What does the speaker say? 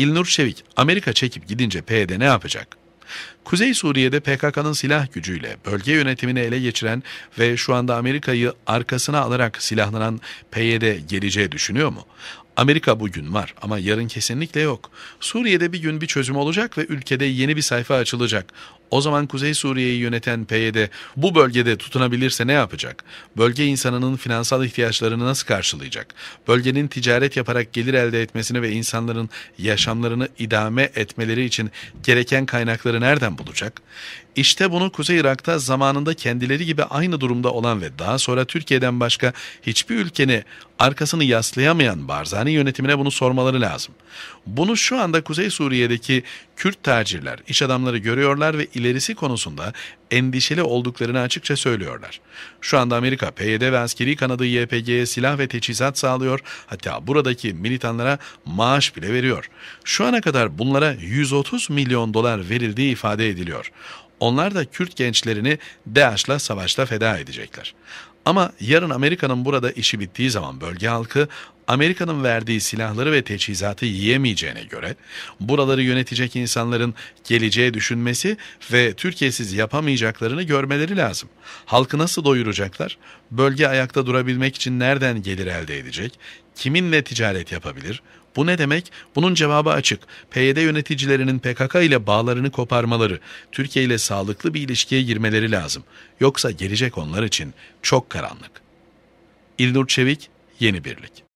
İlnur Çevik, Amerika çekip gidince PYD ne yapacak? Kuzey Suriye'de PKK'nın silah gücüyle bölge yönetimini ele geçiren ve şu anda Amerika'yı arkasına alarak silahlanan PYD geleceği düşünüyor mu? Amerika bugün var ama yarın kesinlikle yok. Suriye'de bir gün bir çözüm olacak ve ülkede yeni bir sayfa açılacak. O zaman Kuzey Suriye'yi yöneten PYD bu bölgede tutunabilirse ne yapacak? Bölge insanının finansal ihtiyaçlarını nasıl karşılayacak? Bölgenin ticaret yaparak gelir elde etmesini ve insanların yaşamlarını idame etmeleri için gereken kaynakları nereden bulacak? İşte bunu Kuzey Irak'ta zamanında kendileri gibi aynı durumda olan ve daha sonra Türkiye'den başka hiçbir ülkenin arkasını yaslayamayan Barzani yönetimine bunu sormaları lazım. Bunu şu anda Kuzey Suriye'deki Kürt tacirler, iş adamları görüyorlar ve ilerisi konusunda endişeli olduklarını açıkça söylüyorlar. Şu anda Amerika, PYD ve askeri kanadı YPG'ye silah ve teçhizat sağlıyor, hatta buradaki militanlara maaş bile veriyor. Şu ana kadar bunlara 130 milyon dolar verildiği ifade ediliyor. Onlar da Kürt gençlerini DAEŞ'la savaşta feda edecekler. Ama yarın Amerika'nın burada işi bittiği zaman bölge halkı Amerika'nın verdiği silahları ve teçhizatı yiyemeyeceğine göre buraları yönetecek insanların geleceğe düşünmesi ve Türkiye'siz yapamayacaklarını görmeleri lazım. Halkı nasıl doyuracaklar? Bölge ayakta durabilmek için nereden gelir elde edecek? Kiminle ticaret yapabilir? Bu ne demek? Bunun cevabı açık. PYD yöneticilerinin PKK ile bağlarını koparmaları, Türkiye ile sağlıklı bir ilişkiye girmeleri lazım. Yoksa gelecek onlar için çok karanlık. İlnur Çevik, Yeni Birlik